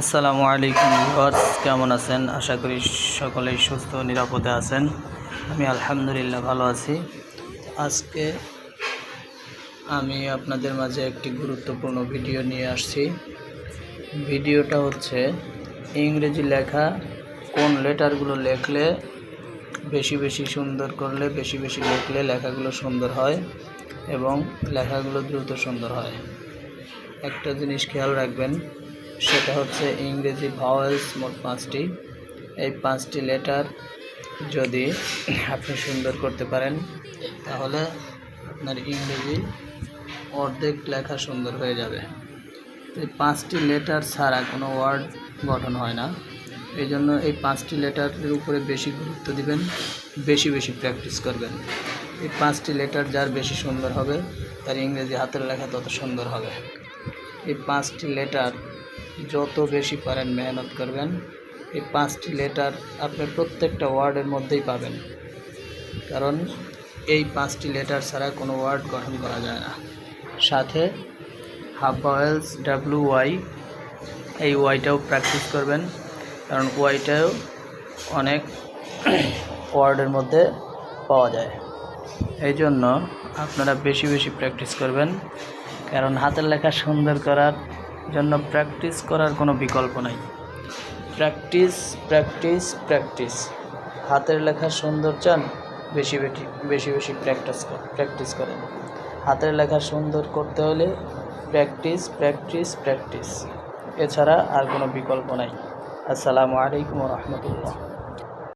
আসসালামু আলাইকুম ভিউয়ার্স, কেমন আছেন? আশা করি সকলেই সুস্থ নিরাপদে আছেন। আমি আলহামদুলিল্লাহ ভালো আছি। আজকে আমি আপনাদের মাঝে একটি গুরুত্বপূর্ণ ভিডিও নিয়ে আসছি। ভিডিওটা হচ্ছে ইংরেজি লেখা কোন লেটারগুলো লেখলে বেশি বেশি সুন্দর করলে, বেশি বেশি লিখলে লেখাগুলো সুন্দর হয় এবং লেখাগুলো দ্রুত সুন্দর হয়। একটা জিনিস খেয়াল রাখবেন সেটা হচ্ছে ইংরেজি ভাওয়েলস মোট পাঁচটি। এই পাঁচটি লেটার যদি আপনি সুন্দর করতে পারেন, তাহলে আপনার ইংরেজি অর্ধেক লেখা সুন্দর হয়ে যাবে। এই পাঁচটি লেটার ছাড়া কোনো ওয়ার্ড গঠন হয় না। এই জন্য এই পাঁচটি লেটারের উপরে বেশি গুরুত্ব দিবেন, বেশি বেশি প্র্যাকটিস করবেন। এই পাঁচটি লেটার যার বেশি সুন্দর হবে, তার ইংরেজি হাতের লেখা তত সুন্দর হবে। এই পাঁচটি লেটার যত বেশি পারেন মেহনত করবেন, এই পাঁচটি লেটার আপনি প্রত্যেকটা ওয়ার্ডের মধ্যেই পাবেন। কারণ এই পাঁচটি লেটার ছাড়া কোনো ওয়ার্ড গঠন করা যায় না। সাথে হাফ ভাওয়েলস ডাব্লু ওয়াই এই ওয়াইটাও প্র্যাকটিস করবেন। কারণ ওয়াইটাও অনেক ওয়ার্ডের মধ্যে পাওয়া যায়। এই জন্য আপনারা বেশি বেশি প্র্যাকটিস করবেন। কারণ হাতের লেখা সুন্দর করার জন্য প্র্যাকটিস করার কোনো বিকল্প নাই। প্র্যাকটিস প্র্যাকটিস প্র্যাকটিস হাতের লেখা সুন্দর চান, বেশি বেশি বেশি বেশি প্র্যাকটিস প্র্যাকটিস করেন। হাতের লেখা সুন্দর করতে হলে প্র্যাকটিস প্র্যাকটিস প্র্যাকটিস এছাড়া আর কোনো বিকল্প নাই। আসসালামু আলাইকুম রহমতুল্লাহ।